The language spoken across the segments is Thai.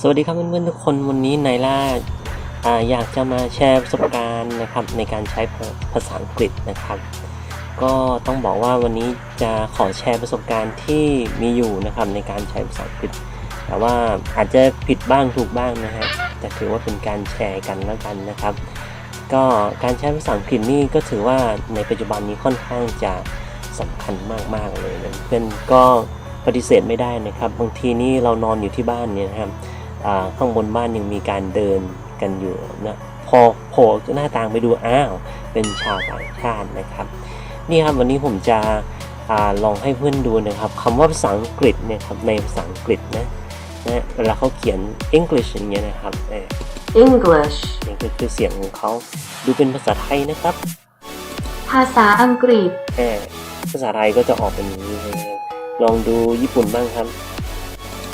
สวัสดีครับเพื่อนๆทุกคนวันนี้ไนล่าอ่าอยากจะมาแชร์ประสบการณ์นะครับในการใช้ภาษาอังกฤษนะครับ ก็ต้องบอกว่าวันนี้จะขอแชร์ประสบการณ์ที่มีอยู่นะครับในการใช้ภาษาอังกฤษ แต่ว่าอาจจะผิดบ้างถูกบ้างนะฮะแต่ถือว่าเป็นการแชร์กันแล้วกันนะครับ ก็การใช้ภาษาอังกฤษนี่ก็ถือว่าในปัจจุบันนี้ค่อนข้างจะสำคัญมากๆเลยนะเพื่อนก็ปฏิเสธไม่ได้นะครับ บางทีนี่เรานอนอยู่ที่บ้านเนี่ยนะครับ ข้างบนบ้านยังมีการเดินกันอยู่นะพอโผล่หน้าต่างไปดูอ้าวเป็นชาวต่างชาตินะครับ นี่ครับวันนี้ผมจะอาลองให้เพื่อนดูนะครับคำว่าภาษาอังกฤษเนี่ยครับในภาษาอังกฤษนะนะเวลาเขาเขียน English อย่างเงี้ยนะครับเออ English นี่ก็คือเสียงของเขาดูเป็นภาษาไทยนะครับ ภาษาอังกฤษแค่ภาษาไทยก็จะออกเป็นอย่างนี้นะครับลองดูญี่ปุ่นบ้างครับ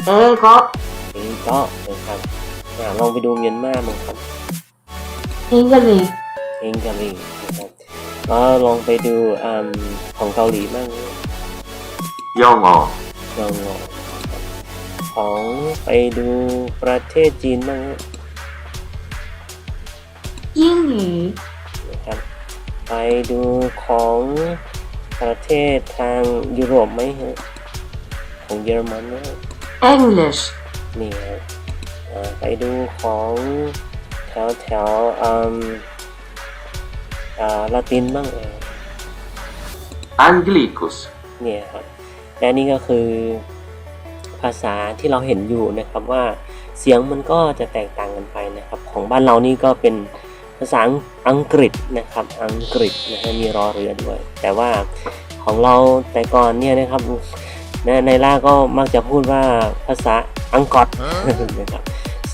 เอโกนี่ ก็นะครับอ่าลองไปดูเมียนมาบ้างครับ English เองกาหลีนะครับก็ลองไปดูอืมของเกาหลีบ้าง 영어, ลองลองนะครับของไปดูประเทศจีนบ้าง 英语 นะครับ ไปดูของประเทศทางยุโรปไหมฮะของเยอรมันนะ English นี่ฮะอ่าไปดูของแถวแถวอืมอ่าละตินบ้างเออ Anglicus, เนี่ยครับและนี่ก็คือภาษาที่เราเห็นอยู่นะครับว่าเสียงมันก็จะแตกต่างกันไปนะครับ ของบ้านเรานี่ก็เป็นภาษาอังกฤษนะครับ อังกฤษนะฮะมีรอเรือด้วย แต่ว่าของเราแต่ก่อนเนี่ยนะครับนะในล่าก็มักจะพูดว่าภาษา อังกฤษนะครับ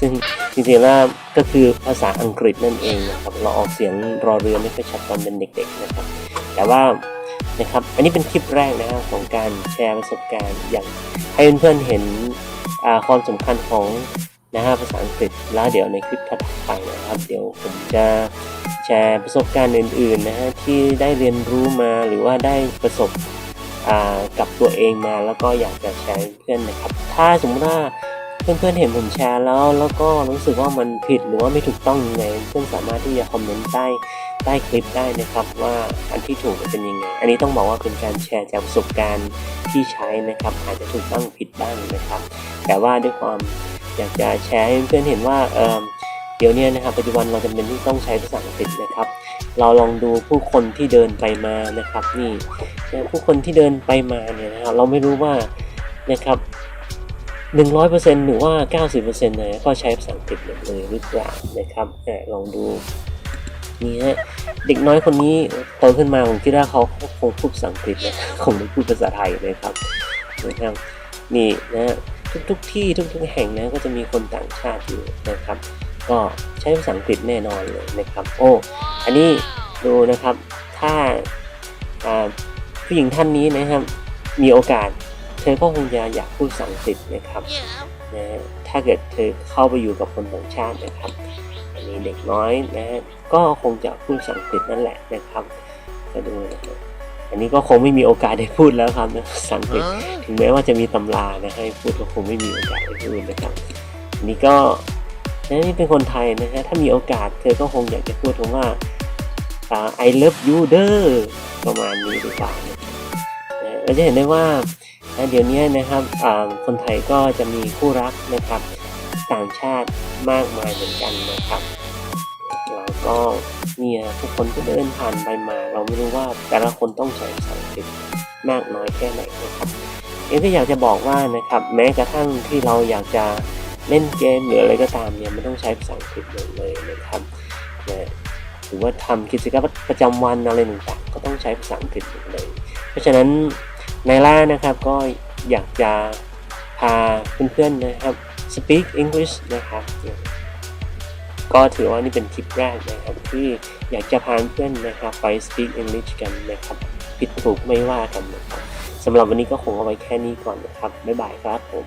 ซึ่งจริงๆแล้วก็คือภาษาอังกฤษนั่นเองนะครับเราออกเสียงรอเรือไม่ค่อยชัดตอนเป็นเด็กๆนะครับ แต่ว่านะครับอันนี้เป็นคลิปแรกนะครับของการแชร์ประสบการณ์อย่างให้เพื่อนๆเห็นความสำคัญของนะฮะภาษาอังกฤษแล้วเดี๋ยวในคลิปถัดไปนะครับ เดี๋ยวผมจะแชร์ประสบการณ์อื่นๆนะฮะที่ได้เรียนรู้มาหรือว่าได้ประสบ กับตัวเองมาแล้วก็อยากจะแชร์ให้เพื่อนนะครับ ถ้าสมมติว่าเพื่อนๆเห็นผมแชร์แล้ว แล้วก็รู้สึกว่ามันผิดหรือว่าไม่ถูกต้องยังไงเพื่อนสามารถที่จะคอมเมนต์ใต้ใต้คลิปได้นะครับว่าอันที่ถูกเป็นยังไง อันนี้ต้องบอกว่าเป็นการแชร์จากประสบการณ์ที่ใช้นะครับ อาจจะถูกต้องผิดบ้างนะครับ แต่ว่าด้วยความอยากจะแชร์ให้เพื่อนเห็นว่าเออ เดี๋ยวนี้นะครับปัจจุบันเราจำเป็นที่ต้องใช้ภาษาอังกฤษนะครับ เราลองดูผู้คนที่เดินไปมานะครับนี่ผู้คนที่เดินไปมาเนี่ยนะครับเราไม่รู้ว่านะครับหนึ่งร้อยเปอร์เซ็นต์หรือว่าเก้าสิบเปอร์เซ็นต์เนี่ยก็ใช้ภาษาอังกฤษหมดเลยหรือเปล่านะครับลองดูนี่ฮะเด็กน้อยคนนี้โตขึ้นมาผมคิดว่าเขาคงพูดภาษาอังกฤษนะคงไม่พูดภาษาไทยเลยครับนะครับนี่นะฮะทุกๆที่ทุกๆแห่งนะก็จะมีคนต่างชาติอยู่นะครับ ก็ใช้ภาษาอังกฤษแน่นอนเลยนะครับโอ้อันนี้ดูนะครับถ้าอ่าผู้หญิงท่านนี้นะครับมีโอกาส เธอก็คงจะอยากพูดภาษาอังกฤษนะครับนะฮะถ้าเกิดเธอเข้าไปอยู่กับคนต่างชาตินะครับอันนี้เด็กน้อยนะฮะก็คงจะพูดภาษาอังกฤษนั่นแหละนะครับก็ดูนะครับอันนี้ก็คงไม่มีโอกาสได้พูดแล้วครับนะภาษาอังกฤษถึงแม้ว่าจะมีตำรานะให้พูดก็คงไม่มีโอกาสได้พูดนะครับอันนี้ก็ นะนี่เป็นคนไทยนะฮะ ถ้ามีโอกาสเธอก็คงอยากจะพูดคำว่า I love you เด้อประมาณนี้หรือเปล่าเราจะเห็นได้ว่าเดี๋ยวนี้นะครับคนไทยก็จะมีคู่รักนะครับ ต่างชาติมากมายเหมือนกันนะครับแล้วก็เนี่ยทุกคนก็เดินผ่านไปมา เราไม่รู้ว่าแต่ละคนต้องใช้ภาษาอังกฤษมากน้อยแค่ไหนนะครับเองก็อยากจะบอกว่านะครับ แม้กระทั่งที่เราอยากจะ เล่นเกมหรืออะไรก็ตามเนี่ยไม่ต้องใช้ภาษาอังกฤษหมดเลยนะครับนะหรือว่าทำกิจกรรมประจำวันอะไรต่างๆก็ต้องใช้ภาษาอังกฤษหมดเลย เพราะฉะนั้นในล่านะครับก็อยากจะพาเพื่อนๆนะครับ speak English นะครับ ก็ถือว่านี่เป็นคลิปแรกนะครับที่อยากจะพาเพื่อนนะครับไป speak English กันนะครับ ผิดถูกไม่ว่ากันนะครับสำหรับวันนี้ก็คงเอาไว้แค่นี้ก่อนนะครับ บ๊ายบายครับผม